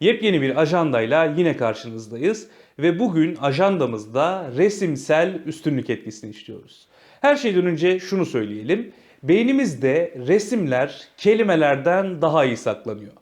Yepyeni bir ajandayla yine karşınızdayız ve bugün ajandamızda resimsel üstünlük etkisini işliyoruz. Her şeyden önce şunu söyleyelim. Beynimizde resimler kelimelerden daha iyi saklanıyor.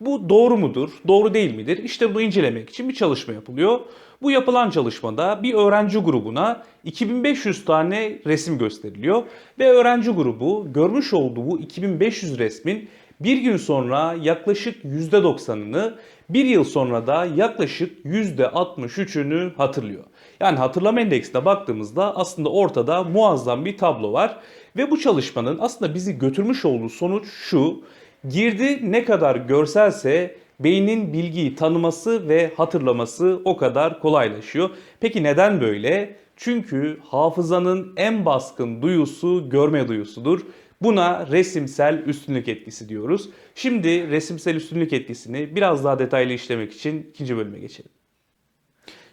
Bu doğru mudur, doğru değil midir? İşte bunu incelemek için bir çalışma yapılıyor. Bu yapılan çalışmada bir öğrenci grubuna 2500 tane resim gösteriliyor ve öğrenci grubu görmüş olduğu bu 2500 resmin bir gün sonra yaklaşık %90'ını, bir yıl sonra da yaklaşık %63'ünü hatırlıyor. Yani hatırlama endeksine baktığımızda aslında ortada muazzam bir tablo var. Ve bu çalışmanın aslında bizi götürmüş olduğu sonuç şu. Girdi ne kadar görselse beynin bilgiyi tanıması ve hatırlaması o kadar kolaylaşıyor. Peki neden böyle? Çünkü hafızanın en baskın duyusu görme duyusudur. Buna resimsel üstünlük etkisi diyoruz. Şimdi resimsel üstünlük etkisini biraz daha detaylı işlemek için ikinci bölüme geçelim.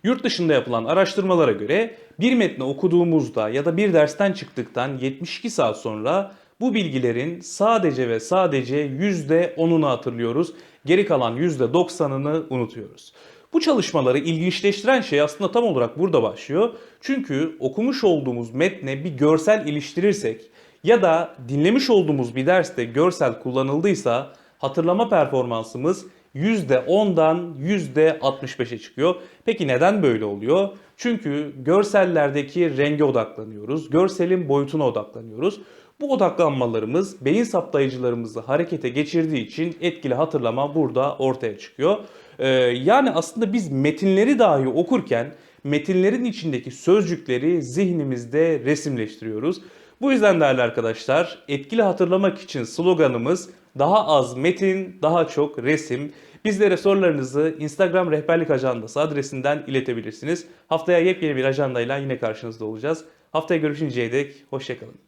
Yurt dışında yapılan araştırmalara göre bir metni okuduğumuzda ya da bir dersten çıktıktan 72 saat sonra bu bilgilerin sadece ve sadece %10'unu hatırlıyoruz. Geri kalan %90'ını unutuyoruz. Bu çalışmaları ilginçleştiren şey aslında tam olarak burada başlıyor. Çünkü okumuş olduğumuz metne bir görsel iliştirirsek ya da dinlemiş olduğumuz bir derste görsel kullanıldıysa hatırlama performansımız %10'dan %65'e çıkıyor. Peki neden böyle oluyor? Çünkü görsellerdeki renge odaklanıyoruz. Görselin boyutuna odaklanıyoruz. Bu odaklanmalarımız beyin saptayıcılarımızı harekete geçirdiği için etkili hatırlama burada ortaya çıkıyor. Ee, yani aslında biz metinleri dahi okurken metinlerin içindeki sözcükleri zihnimizde resimleştiriyoruz. Bu yüzden değerli arkadaşlar etkili hatırlamak için sloganımız daha az metin, daha çok resim. Bizlere sorularınızı Instagram rehberlik ajandası adresinden iletebilirsiniz. Haftaya yepyeni bir ajandayla yine karşınızda olacağız. Haftaya görüşünceye dek hoşçakalın.